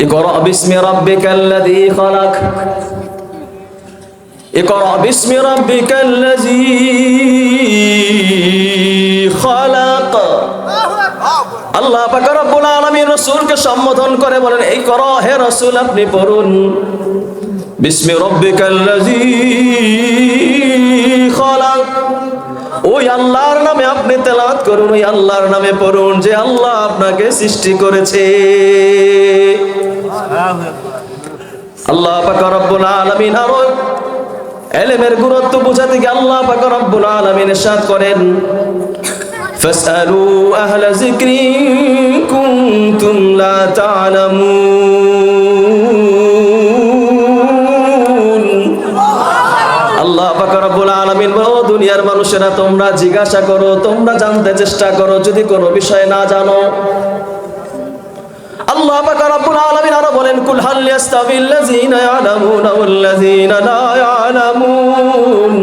اقرأ باسم ربك الذي خلق اقرأ باسم ربك الذي خلق আল্লাহ পাক রব্বুল আলামিন রাসূলকে সম্বোধন করে বলেন এই করো হে রাসূল আপনি পড়ুন বিসমি রব্বিকাল্লাযী খালাক ওই আল্লাহর নামে আপনি তেলাওয়াত করুন ওই আল্লাহর নামে পড়ুন যে আল্লাহ আপনাকে সৃষ্টি করেছে আল্লাহ পাক রব্বুল আলামিন আরো এলেমের গুরুত্ব বোঝাতে গিয়ে আল্লাহ পাক রব্বুল আলামিন ইরশাদ করেন فاسألوا أهل ذكر كنتم لا تعلمون আল্লাহ পাক রব্বুল আলামিন বলো দুনিয়ার মানুষেরা তোমরা জিজ্ঞাসা করো তোমরা জানতে চেষ্টা করো যদি কোনো বিষয় না জানো আল্লাহ পাক রব্বুল আলামিন আরও বলেন, কুল হাল লাযিনা ইয়ালামুনা ওয়াল লাযিনা লা ইয়ালামুন।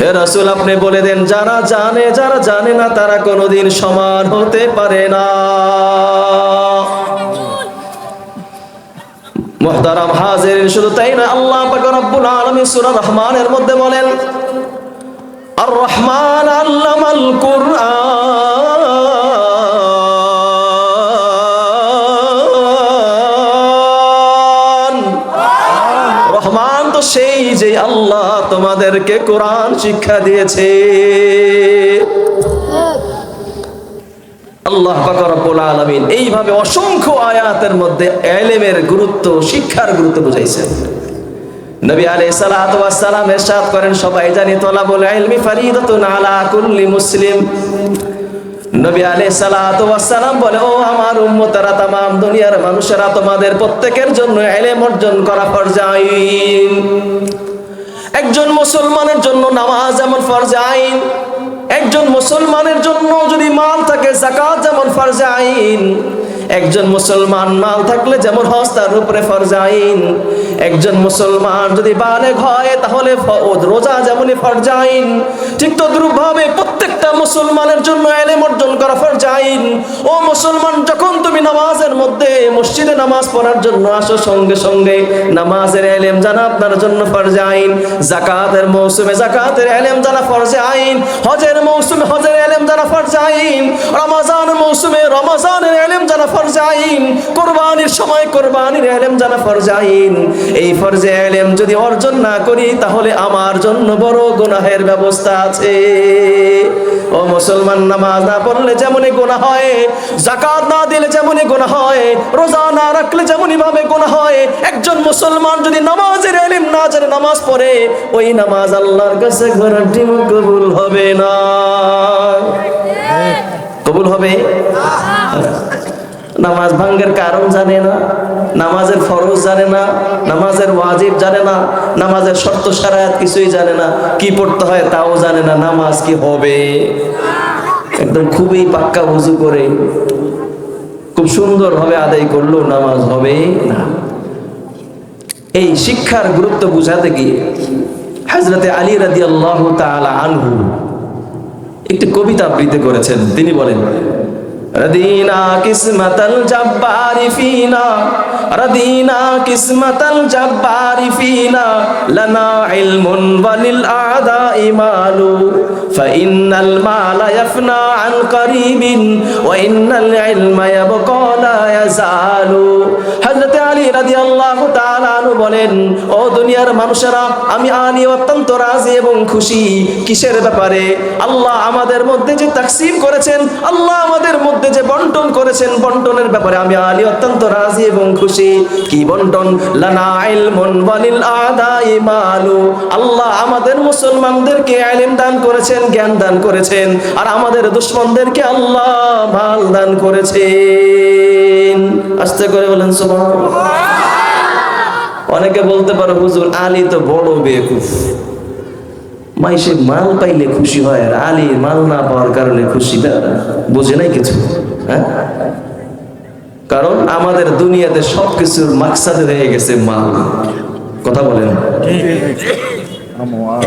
হে রাসূল, আপনি বলে দেন, যারা জানে যারা জানে না, তারা কোনোদিন সমান হতে পারে না। মুহতারাম হাজিরিন, শুধু তাই না আল্লাহ পাক রব্বুল আলামিন সূরা রহমানের মধ্যে বলেন আর রহমান আল্লামাল কুরআন। সেই আল্লাহ তোমাদেরকে কোরআন শিক্ষা দিয়েছে। আল্লাহ আলমিন এইভাবে অসংখ্য আয়াতের মধ্যে এলেমের গুরুত্ব, শিক্ষার গুরুত্ব বুঝাইছেন। নবী আলাই সালাম এরশাদ করেন, সবাই জানি তোলা বলে এলমি ফারিদাতুন আলা কুল্লি মুসলিম। নবী আলাই সালাম বলে, ও আমার উম্মতারা তাম দুনিয়ার মানুষেরা তোমাদের প্রত্যেকের জন্য এলেম অর্জন করা ফরজাইন। একজন মুসলমানের জন্য নামাজ যেমন ফরজ আইন, একজন মুসলমানের জন্য যদি মাল থাকে জাকাত যেমন ফরজ আইন একজন মুসলমান মাল থাকলে যেমন হজ, তার উপরে ফরজ আইন। একজন মুসলমান যদি বালেগ হয়, তাহলে রোজা যেমনই ফরজ আইন। ঠিক তদ্রুপভাবে প্রত্যেকটা মুসলমানের জন্য এলেম অর্জন করা ফরজ আইন। ও মুসলমান, যখন তুমি নামাজের মধ্যে মসজিদে নামাজ পড়ার জন্য আসো, সঙ্গে সঙ্গে নামাজের এলেম জানা আপনার জন্য ফরজাইন জাকাতের মৌসুমে জাকাতের এলেম জানা ফরজ আইন। হজের মৌসুমে হজের জানা ফরজ আইন রমাজান মৌসুমে রমাজানের এলেম জানা ফরজ আইন কোরবানির সময় কোরবানির এলেম জানা ফরজ এই ফরজে এলেম যদি অর্জন না করি, তাহলে আমার জন্য বড় গুনাহের ব্যবস্থা আছে। ও মুসলমান, নামাজ না পড়লে যেমনই গুনাহ হয় জাকাত না দিলে যেমনই গুনাহ হয়, রোজা না রাখলে যেমনই ভাবে গুনাহ হয়, একজন মুসলমান যদি নামাজের এলিম না জানে নামাজ পড়ে, ওই নামাজ আল্লাহর কাছে ঘোরাটি কবুল হবে না। নামাজ ভাঙ্গের কারণ জানে না, নামাজের ফরজ জানে না, নামাজের ওয়াজিব জানে না, নামাজের শর্ত সারায়াত কিছুই জানে না, কি পড়তে হয় তাও জানে না, নামাজ কি হবে? একদম খুবই পাক্কা উজু করে খুব সুন্দর ভাবে আদায় করলেও নামাজ হবে না। এই শিক্ষার গুরুত্ব বুঝাতে গিয়ে হজরতে আলী রাদি আল্লাহ আনহু একটি কবিতা আবৃত্তি করেছেন। তিনি বলেন ردينا قسمة الجبار فينا ردينا قسمة الجبار فينا لنا علم وللأعداء مال فإن المال يفنى عن قريب وإن العلم يبقى لا يزال. حضرت علي رضي الله تعالى বলেন, ও দুনিয়ার মানুষেরা, আমি আলী অত্যন্ত রাজি এবং খুশি। কিসের ব্যাপারে? আল্লাহ আমাদের মধ্যে যে তাকসিম করেছেন, আল্লাহ আমাদের মধ্যে যে বন্টন করেছেন, বন্টনের ব্যাপারে আমি আলী অত্যন্ত রাজি এবং খুশি। কি বন্টন? আল্লাহ আমাদের মুসলমানদেরকে ইলম দান করেছেন, জ্ঞান দান করেছেন, আর আমাদের দুশমনদেরকে আল্লাহ মাল দান করেছেন। আস্তে করে বলেন, সুবহানাল্লাহ। অনেকে বলতে পারে, হুজুর, আলী তো বড় বেকুফ। মাইসে মাল পাইলে খুশি হয়, আর আলী মাল না পাওয়ার কারণে খুশি বুঝে নাই কিছু? হ্যাঁ? কারণ আমাদের দুনিয়াতে সবকিছুর মাকসাদে হয়ে গেছে মাল। কথা বলেন।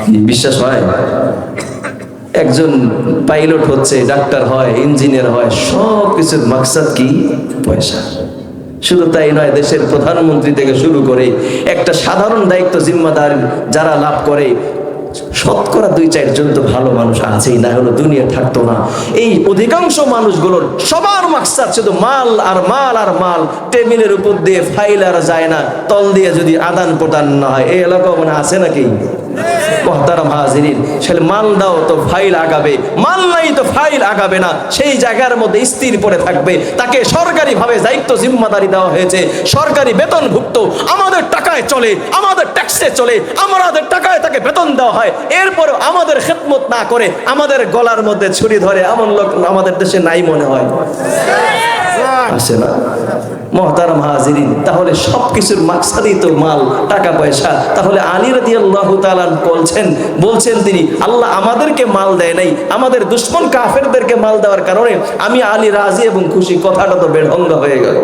বিশ্বাস হয়? একজন পাইলট হচ্ছে, ডাক্তার হয়, ইঞ্জিনিয়ার হয় সব কিছুর মাকসাদ কি? পয়সা। শুধু তাই নয়, দেশের প্রধানমন্ত্রী থেকে শুরু করে একটা সাধারণ দায়িত্ব জিম্মাদার যারা লাভ করে, শতকরা দুই চারজন তো ভালো মানুষ আছেই, না হলো দুনিয়া থাকতো না। এই অধিকাংশ মানুষগুলোর সবার মাকসাদ শুধু মাল আর মাল আর মাল, টেবিলের উপর দিয়ে ফাইল আর যায় না, তল দিয়ে যদি আদান প্রদান না হয়। এই এলাকা মানে আছে নাকি? মহতারাম হাজিরিন সেলে মাল দাও তো ফাইল আগাবে মাল নাই তো ফাইল আগাবে না সেই জায়গার মধ্যে স্থির পড়ে থাকবে। তাকে সরকারি ভাবে দায়িত্ব জিম্মাদারি দেওয়া হয়েছে। সরকারি বেতনভুক্ত আমাদের টাকায় চলে আমাদের ট্যাক্সে চলে আমাদের টাকায় তাকে বেতন দেওয়া হয়। এরপরে আমাদের খেদমত না করে আমাদের গলার মধ্যে ছুরি ধরে এমন লোক আমাদের দেশে নাই মনে হয়। আসে না? মহতারাম হাজিরিন, তাহলে সবকিছুর মাকসাদই তো মাল, টাকা পয়সা। তাহলে আলী রাদি আল্লাহ তালান বলছেন বলছেন তিনি, আল্লাহ আমাদেরকে মাল দেয় নাই, আমাদের দুশ্মন কাফেরদেরকে মাল দেওয়ার কারণে আমি আলী রাজি এবং খুশি, কথাটা তো বেঢঙ্গ হয়ে গেল।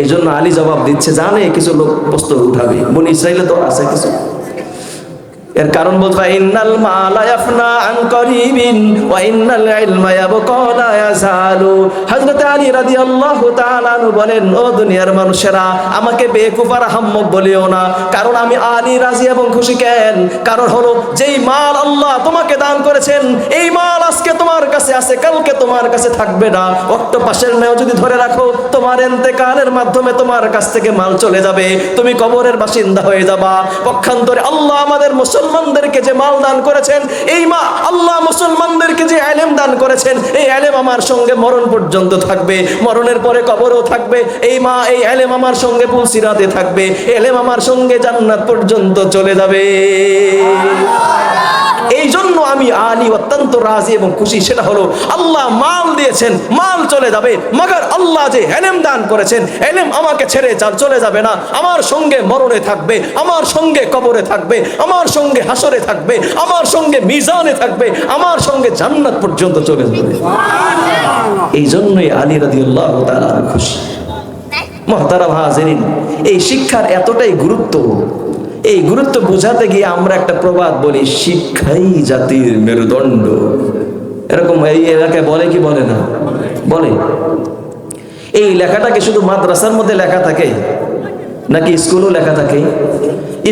এই জন্য আলী জবাব দিচ্ছে, জানে কিছু লোক প্রস্তুত উঠাবে, বনি ইসরায়েলে তো আছে কিছু। এর কারণ বলতে ইন্নাল মালা ইয়াফনা আন করিবিন ইন্নাল ইলমা হযরত আলী রাদিয়াল্লাহু তাআলা বলেন, ও দুনিয়ার মানুষেরা, আমাকে বেকুফ আর হাম্মক বলিও না। কারণ আমি আলী রাজি এবং খুশি কেন? কারণ হলো, যেই মাল আল্লাহ তোমাকে দান করেছেন, এই মাল আজকে তোমার কাছে আছে, কালকে তোমার কাছে থাকবে না। অক্টোপাসের ন্যায় যদি ধরে রাখো, তোমার এন্তেকালের মাধ্যমে তোমার কাছ থেকে মাল চলে যাবে। তুমি কবরের বাসিন্দা হয়ে যাবা। পক্ষান্তরে আল্লাহ আমাদের মুসলমানদেরকে যে মাল দান করেছেন, এই মা আল্লাহ মুসলমানদেরকে যে আলেম দান করেছেন, এই আলেম আমার সঙ্গে মরণ পর্যন্ত থাকবে, মরণের পরে কবরও থাকবে, এই মা, এই আলেম আমার সঙ্গে পুলসিরাতে থাকবে, এলেম আমার সঙ্গে জান্নাত পর্যন্ত চলে যাবে। আমি আলী অত্যন্ত রাজি এবং খুশি সেটা হলো আল্লাহ মাল দিয়েছেন মাল চলে যাবে মগর আল্লাহ যে এলেম দান করেছেন এলেম আমাকে ছেড়ে চাল চলে যাবে না। আমার সঙ্গে মরণে থাকবে আমার সঙ্গে কবরে থাকবে আমার সঙ্গে হাসরে থাকবে আমার সঙ্গে মিজানে থাকবে আমার সঙ্গে জান্নাত পর্যন্ত চলে যাবে। এই জন্যই আলী রাজি আল্লাহ খুশি। মহতারাম হাজিরিন এই শিক্ষার এতটাই গুরুত্ব এই গুরুত্ব বোঝাতে গিয়ে আমরা একটা প্রবাদ বলি, শিক্ষাই জাতির মেরুদণ্ড। এরকম এই এলাকায় বলে কি বলে না? বলে। এই লেখাটাকে শুধু মাদ্রাসার মধ্যে লেখা থাকে, নাকি স্কুলও লেখা থাকে?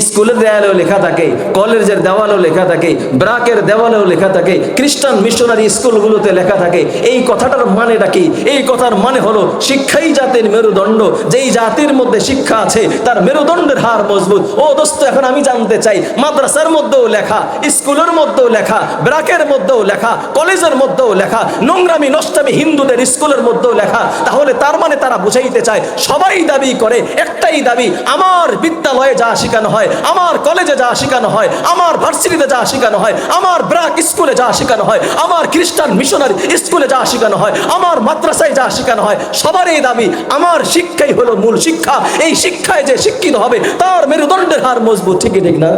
স্কুলের দেওয়ালেও লেখা থাকে, কলেজের দেওয়ালেও লেখা থাকে, ব্রাকের দেওয়ালেও লেখা থাকে, খ্রিস্টান মিশনারি স্কুলগুলোতে লেখা থাকে। এই কথাটার মানেটা কি? এই কথার মানে হলো শিক্ষাই জাতির মেরুদণ্ড। যেই জাতির মধ্যে শিক্ষা আছে, তার মেরুদণ্ডের হার মজবুত। ও দোস্ত, এখন আমি জানতে চাই, মাদ্রাসার মধ্যেও লেখা, স্কুলের মধ্যেও লেখা, ব্রাকের মধ্যেও লেখা, কলেজের মধ্যেও লেখা, নোংরামি, নষ্টামি হিন্দুদের স্কুলের মধ্যেও লেখা, তাহলে তার মানে তারা বুঝাইতে চায়, সবাই দাবি করে, একটাই দাবি, আমার বিদ্যালয়ে যা শেখানো হয় আমার কলেজে যা শেখানো হয়, আমার ভার্সিটিতে যা শেখানো হয়, আমার ব্রাক স্কুলে যা শেখানো হয়, আমার খ্রিস্টান মিশনারি স্কুলে যা শেখানো হয়, আমার মাদ্রাসায় যা শেখানো হয়, সবারই দাবি, আমার শিক্ষাই হলো মূল শিক্ষা। এই শিক্ষায় যে শিক্ষিত হবে, তার মেরুদণ্ডের হার মজবুত ঠিকই ঠিক না?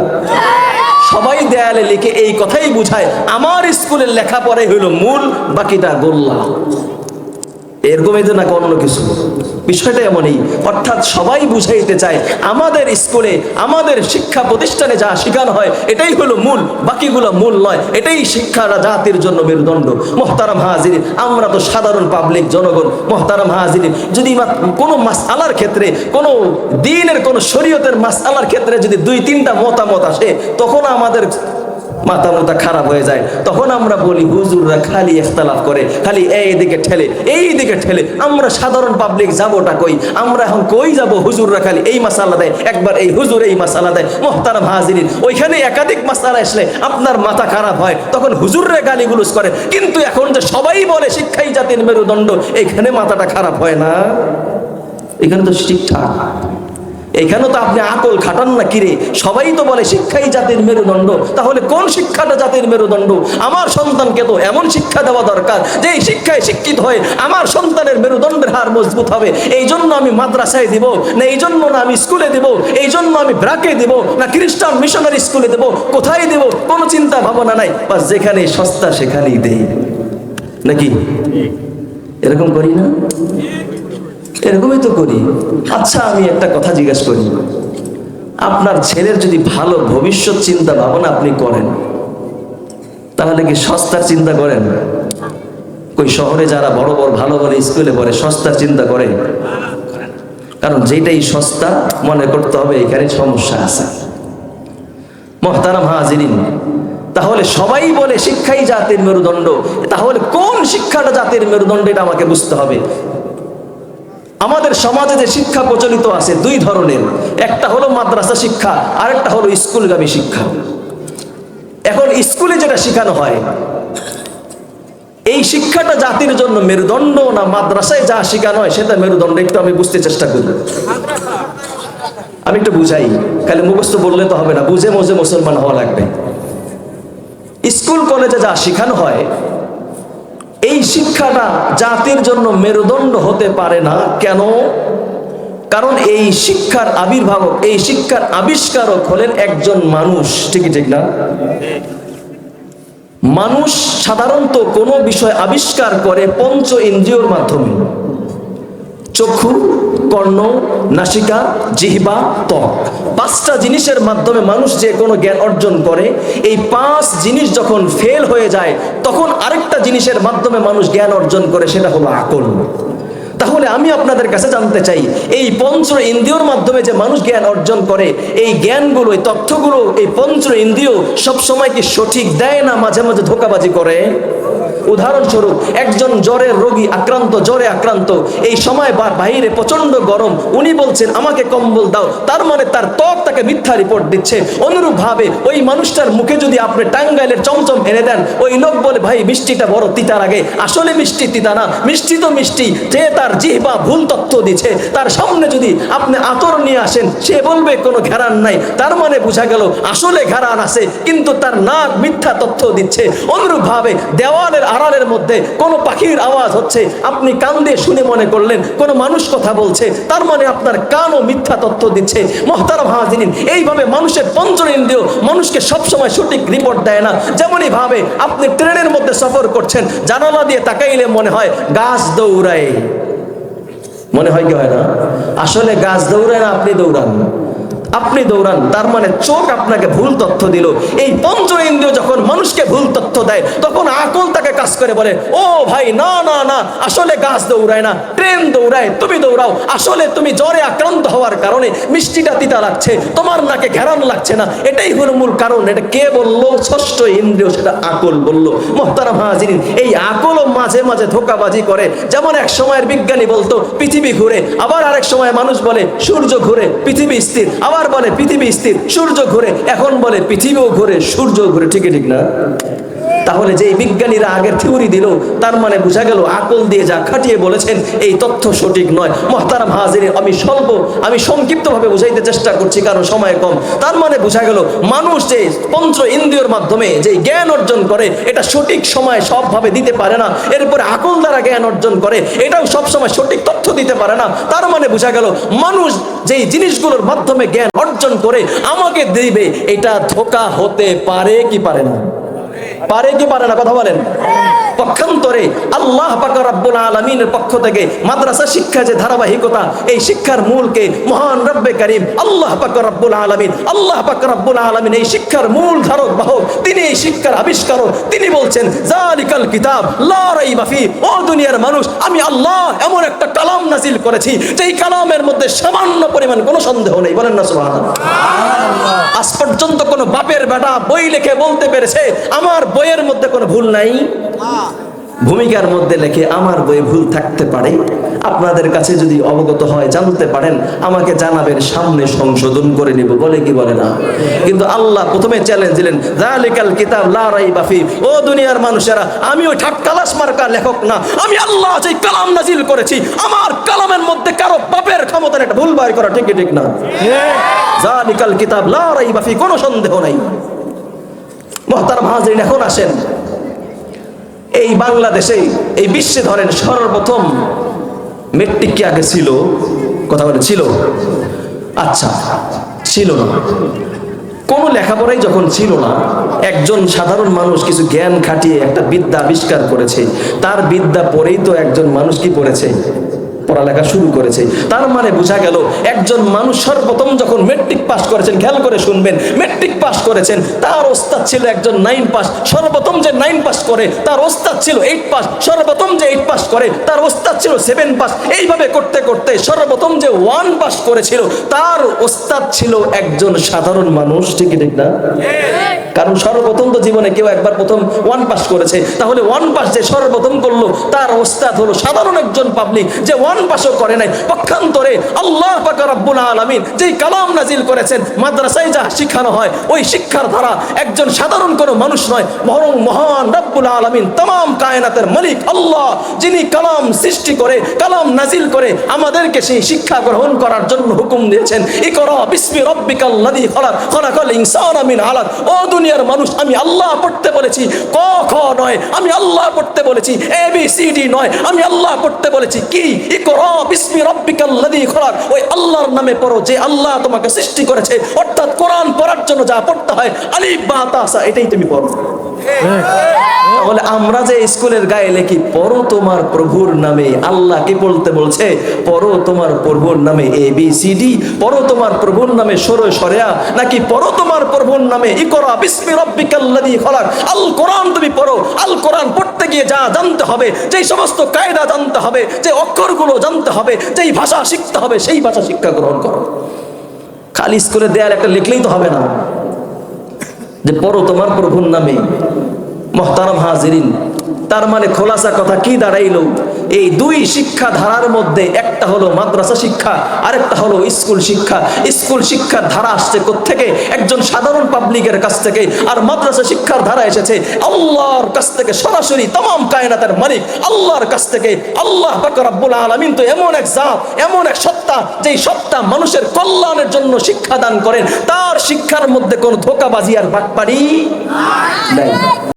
সবাই দেয়ালে লিখে এই কথাই বুঝায়, আমার স্কুলের লেখাপড়াই হলো মূল, বাকিটা গোল্লা। এরকমই তো না অন্য কিছু? বিষয়টা এমনই। অর্থাৎ সবাই বুঝাইতে চায়, আমাদের স্কুলে, আমাদের শিক্ষা প্রতিষ্ঠানে যা শেখানো হয়, এটাই হলো মূল। বাকিগুলো মূল নয়। এটাই শিক্ষারা জাতির জন্য মেরুদণ্ড। মোহতারাম হাজির, আমরা তো সাধারণ পাবলিক জনগণ। মোহতারাম হাজির, যদি কোনো মাস আলার ক্ষেত্রে, কোনো দিনের, কোনো শরীয়তের মাস আলার ক্ষেত্রে যদি দুই তিনটা মতামত আসে, তখন আমাদের মাথা মাথা খারাপ হয়ে যায়। তখন আমরা বলি, হুজুররা খালি ইখতালাফ করে, খালি এই দিকে ঠেলে, এই দিকে ঠেলে। আমরা সাধারণ পাবলিক যাবোটা কই? আমরা এখন কই যাব হুজুররা খালি? এই মাসালা দেয়। একবার এই হুজুর এই মাসালা দেয়। মোহতারাম হাজিরিন, ওইখানে একাধিক মাসালা আসলে আপনার মাথা খারাপ হয়। তখন হুজুররা গালিগুলোজ করে। কিন্তু এখন যে সবাই বলে, শিক্ষাই জাতির মেরুদণ্ড, এখানে মাথাটা খারাপ হয় না। এখানে তো ঠিকঠাক এখানে তো আপনি আকল খাটান না কিরে? সবাই তো বলে শিক্ষাই জাতির মেরুদণ্ড। তাহলে কোন শিক্ষাটা জাতির মেরুদণ্ড? আমার সন্তানকে তো এমন শিক্ষা দেওয়া দরকার যে শিক্ষায় শিক্ষিত হয়ে আমার সন্তানের মেরুদণ্ডের হার মজবুত হবে। এই জন্য আমি মাদ্রাসায় দিব, না এই জন্য না আমি স্কুলে দিব, এই জন্য আমি ব্রাকে দিব, না খ্রিস্টান মিশনারি স্কুলে দেব, কোথায় দেব? কোনো চিন্তা ভাবনা নাই। বাস যেখানে সস্তা সেখানেই দেই। নাকি? এরকম করি না? এরকমই তো করি। আচ্ছা আমি একটা কথা জিজ্ঞেস করি। আপনার ছেলের যদি ভালো ভবিষ্যৎ চিন্তা ভাবনা আপনি করেন, তাহলে কি সস্তার চিন্তা করেন? কই শহরে যারা বড় বড় ভালো ভালো স্কুলে পড়ে, সস্তার চিন্তা করে? কারণ যেটাই সস্তা, মনে করতে হবে এখানে সমস্যা আছে। মহতারাম হাজিরিন, তাহলে সবাই বলে শিক্ষাই জাতির মেরুদণ্ড। তাহলে কোন শিক্ষাটা জাতির মেরুদণ্ড, এটা আমাকে বুঝতে হবে। আমাদের সমাজে যে শিক্ষা প্রচলিত আছে দুই ধরনের। একটা হলো মাদ্রাসা শিক্ষা, আরেকটা হলো স্কুলগামী শিক্ষা। এখন স্কুলে যেটা শেখানো হয়, এই শিক্ষাটা জাতির জন্য মেরুদণ্ড না মাদ্রাসায় যা শেখানো হয় সেটা মেরুদণ্ড, একটু আমি বুঝতে চেষ্টা করি। আমি একটু বুঝাই, খালি মুখস্থ বললে তো হবে না, বুঝে মুঝে মুসলমান হওয়া লাগবে। স্কুল কলেজে যা শেখানো হয় এই শিক্ষাটা জাতির জন্য মেরুদণ্ড হতে পারে না। কেন? কারণ এই শিক্ষার আবির্ভাবক, এই শিক্ষার আবিষ্কারক হলেন একজন মানুষ। ঠিকই ঠিক না? মানুষ সাধারণত কোনো বিষয় আবিষ্কার করে পঞ্চ ইন্দ্রিয়র মাধ্যমে। চক্ষু, কর্ণ, নাসিকা, জিহ্বা, ত্বক। পাঁচটা জিনিসের মাধ্যমে মানুষ যে কোনো জ্ঞান অর্জন করে, এই পাঁচ জিনিস যখন ফেল হয়ে যায়, তখন আরেকটা জিনিসের মাধ্যমে মানুষ জ্ঞান অর্জন করে, সেটা হলো আকল। তাহলে আমি আপনাদের কাছে জানতে চাই, এই পঞ্চ ইন্দ্রিয়র মাধ্যমে যে মানুষ জ্ঞান অর্জন করে, এই জ্ঞানগুলো, এই তথ্যগুলো, এই পঞ্চ ইন্দ্রিয় সবসময় কি সঠিক দেয় না মাঝে মাঝে ধোকাবাজি করে? উদাহরণস্বরূপ, একজন জ্বরের রোগী আক্রান্ত, জ্বরে আক্রান্ত, এই সময় বা বাইরে প্রচণ্ড গরম, উনি বলছেন, আমাকে কম্বল দাও। তার মানে তার ত্বক তাকে মিথ্যা রিপোর্ট দিচ্ছে। অনুরূপ ভাবে ওই মানুষটার মুখে যদি আপনি টাঙ্গাইলের চমচম এনে দেন, ওই লোক বলে, ভাই, মিষ্টিটা বড় তিতার আগে। আসলে মিষ্টি তিতা না, মিষ্টি তো মিষ্টি, যে তার জিহ্বা ভুল তথ্য দিচ্ছে, তার সামনে যদি আপনি আতর নিয়ে আসেন, সে বলবে, কোনো ঘেরান নাই। তার মানে বোঝা গেল, আসলে ঘেরান আছে, কিন্তু তার নাক মিথ্যা তথ্য দিচ্ছে। অনুরূপ ভাবে দেওয়ালের আড়ালের মধ্যে কোনো পাখির আওয়াজ হচ্ছে। আপনি কান দিয়ে শুনে মনে করলেন, কোনো মানুষ কথা বলছে, তার মানে আপনার কানও মিথ্যা তথ্য দিচ্ছে। মহতারাম হাজিনিন এইভাবে মানুষের পঞ্চম ইন্দ্রিয় মানুষকে সবসময় সঠিক রিপোর্ট দেয় না। যেমনই ভাবে আপনি ট্রেনের মধ্যে সফর করছেন, জানালা দিয়ে তাকাইলে মনে হয় গাছ দৌড়ায়। মনে হয় কি হয় না? আসলে গাছ দৌড়ায় না, আপনি দৌড়ান আপনি দৌড়ান, তার মানে চোখ আপনাকে ভুল তথ্য দিল। এই পঞ্চ ইন্দ্রিয় যখন মানুষকে ভুল তথ্য দেয়, তখন আকল তাকে কাজ করে, বলে, ও ভাই, না না না, আসলে গাছ দৌড়ায় না, ট্রেন দৌড়ায়, তুমি দৌড়াও, আসলে তুমি জ্বরে আক্রান্ত হওয়ার কারণে মিষ্টিটা তিতা লাগছে, তোমার নাকে ঘেরান লাগছে না। এটাই হলো মূল কারণ, এটা কে বলল? ষষ্ঠ ইন্দ্রিয়, সেটা আকল বলল। মোহতারাম হাজিরিন, এই আকলও মাঝে মাঝে ধোকাবাজি করে। যেমন এক সময়ের বিজ্ঞানী বলতো, পৃথিবী ঘুরে, আবার আরেক সময় মানুষ বলে, সূর্য ঘুরে, পৃথিবী স্থির। আবার বলে, পৃথিবী স্থির, সূর্য ঘুরে, এখন বলে, পৃথিবীও ঘুরে সূর্য ঘুরে। ঠিক ঠিক না? তাহলে যে বিজ্ঞানীরা আগের থিওরি দিল, তার মানে বোঝা গেল আকল দিয়ে যা খাটিয়ে বলেছেন, এই তথ্য সঠিক নয়। মহতারাম হাজিরে, আমি স্বল্প, আমি সংক্ষিপ্তভাবে বুঝাইতে চেষ্টা করছি, কারণ সময় কম। তার মানে বোঝা গেল, মানুষ যে পঞ্চ ইন্দ্রিয়র মাধ্যমে যে জ্ঞান অর্জন করে, এটা সঠিক সময় সবভাবে দিতে পারে না। এরপরে আকল দ্বারা জ্ঞান অর্জন করে, এটাও সব সময় সঠিক তথ্য দিতে পারে না। তার মানে বোঝা গেল, মানুষ যেই জিনিসগুলোর মাধ্যমে জ্ঞান অর্জন করে, আমাকে দিবে, এটা ধোকা হতে পারে কি পারে না? পারে কি পারে না কথা বলেন? পক্ষান্তরে আল্লাহ পাক রাব্বুল আলামিনের পক্ষ থেকে মাদ্রাসা শিক্ষা যে ধারাবাহিকতা, এই শিক্ষার মূলকে মহান রব্বে করিম আল্লাহ পাক রাব্বুল আলামিন, আল্লাহ পাক রাব্বুল আলামিন এই শিক্ষার মূল ধারক, বাহক, তিনি এই শিক্ষার আবিষ্কারক। তিনি বলছেন জালিকাল কিতাব, লা রাইবা ফি। ও দুনিয়ার মানুষ, আমি আল্লাহ এমন একটা নাজিল করেছি যেই কালামের মধ্যে সামান্য পরিমাণ কোনো সন্দেহ নেই। বলেন না সুবহানাল্লাহ। আজ পর্যন্ত কোনো বাপের বেটা বই লিখে বলতে পেরেছে আমার বইয়ের মধ্যে কোনো ভুল নাই? ভূমিকার মধ্যে লেখে, আমার বই ভুল থাকতে পারে। আপনাদের কাছে যদি অবগত হয়, জানতে পারেন, আমাকে জানাবেন, সামনে সংশোধন করে নিব। বলে কি বলে না? কিন্তু আল্লাহ প্রথমে চ্যালেঞ্জ দিলেন জালিকাল কিতাব লা রাইবা ফি। ও দুনিয়ার মানুষেরা, আমি ওই ঠাক কালাস মার্কা লেখক না। আমি আল্লাহ যে কালাম নাজিল করেছি, আমার কালামের মধ্যে কারও বাপের ক্ষমতা এটা ভুল বাই করা ঠিক ঠিক না? জালিকাল কিতাব লা রাইবা ফি, কোনো সন্দেহ নাই। মহতারাম হাজরিন, এখন আসেন। এই বাংলাদেশে, এই বিশ্বে ধরেন সর্বপ্রথম মেট্রিক কি আগে ছিল? কথা বলে ছিল। আচ্ছা ছিল না। কোনো লেখাপড়াই যখন ছিল না, একজন সাধারণ মানুষ কিছু জ্ঞান খাটিয়ে একটা বিদ্যা আবিষ্কার করেছে। তার বিদ্যা পড়েই তো একজন মানুষ কি পড়েছে? পড়ালেখা শুরু করেছে। তার মানে বোঝা গেল, একজন মানুষ সর্বপ্রথম যখন মেট্রিক পাস করেছেন, খেয়াল করে শুনবেন মেট্রিক পাস করেছেন, তার ওস্তাদ ছিল একজন নাইন পাস সর্বপ্রথম যে নাইন পাস করে, তার ওস্তাদ ছিল এইট পাস সর্বপ্রথম যে এইট পাস করে, তার ওস্তাদ ছিল সেভেন পাস এইভাবে করতে করতে সর্বপ্রথম যে ওয়ান পাস করেছিল, তার ওস্তাদ ছিল একজন সাধারণ মানুষ, ঠিক ঠিক না? কারণ সর্বপ্রথম তো জীবনে কেউ একবার প্রথম ওয়ান পাস করেছে। তাহলে ওয়ান পাস যে সর্বপ্রথম করল, তার ওস্তাদ হলো সাধারণ একজন পাবলিক যে ওয়ান উপাসও করে নাই। পক্ষান্তরে আল্লাহ রব্বুল আলমিন যেই কালাম নাজিল করেছেন, মাদ্রাসায় যা হয়, ওই শিক্ষার একজন সাধারণ কোনো মানুষ নয় বরং মহান রব্বুল আলমিন তাম কায়নাতের মালিক আল্লাহ, যিনি কালাম সৃষ্টি করে, কালাম নাজিল করে আমাদেরকে সেই শিক্ষা গ্রহণ করার জন্য হুকুম দিয়েছেন। ও দুনিয়ার মানুষ, আমি আল্লাহ পড়তে বলেছি, ক, খ নয়, আমি আল্লাহ পড়তে বলেছি এ বি সি ডি নয়, আমি আল্লাহ পড়তে বলেছি, কি সৃষ্টি করেছে। অর্থাৎ কোরআন পড়ার জন্য যা পড়তে হয় আলিফ বা এটাই তুমি পড়ো। তাহলে আমরা যে স্কুলের গায়ে লেখি, পড়ো তোমার প্রভুর নামে। আল্লাহ কি বলতে বলছে? পড়ো তোমার প্রভুর নামে এ বি সি ডি পড়ো তোমার প্রভুর নামে সরো, সরেয়া। নাকি, পড়ো তোমার প্রভুর নামে ইকরা বিসমি রব্বিকাল্লাযী খলাক। আল কোরআন তুমি পড়ো। আল কোরআন পড়তে গিয়ে যা জানতে হবে, যেই সমস্ত কায়দা জানতে হবে, যে অক্ষরগুলো জানতে হবে, যেই ভাষা শিখতে হবে, সেই ভাষা শিক্ষা গ্রহণ করো। খালি স্কুলে দেয়াল একটা লিখলেই তো হবে না। যে পড়ো তোমার প্রভুর নামে মহতারাম হাজিরিন তার মানে খোলাসা কথা কি দাঁড়াইলো? এই দুই শিক্ষা ধারার মধ্যে একটা হলো মাদ্রাসা শিক্ষা, আরেকটা হলো স্কুল শিক্ষা। স্কুল শিক্ষার ধারা আসছে থেকে একজন সাধারণ পাবলিকের কাছ থেকে। আর মাদ্রাসা শিক্ষার ধারা এসেছে আল্লাহর কাছ থেকে, সরাসরি তাম কায়নাতের মালিক আল্লাহর কাছ থেকে। আল্লাহ পাক রাব্বুল আলামিন তো এমন এক জাত, এমন এক সত্তা, যেই সত্তা মানুষের কল্যাণের জন্য শিক্ষা দান করেন। তার শিক্ষার মধ্যে কোনো ধোকাবাজি আর বাটপাড়ি নাই।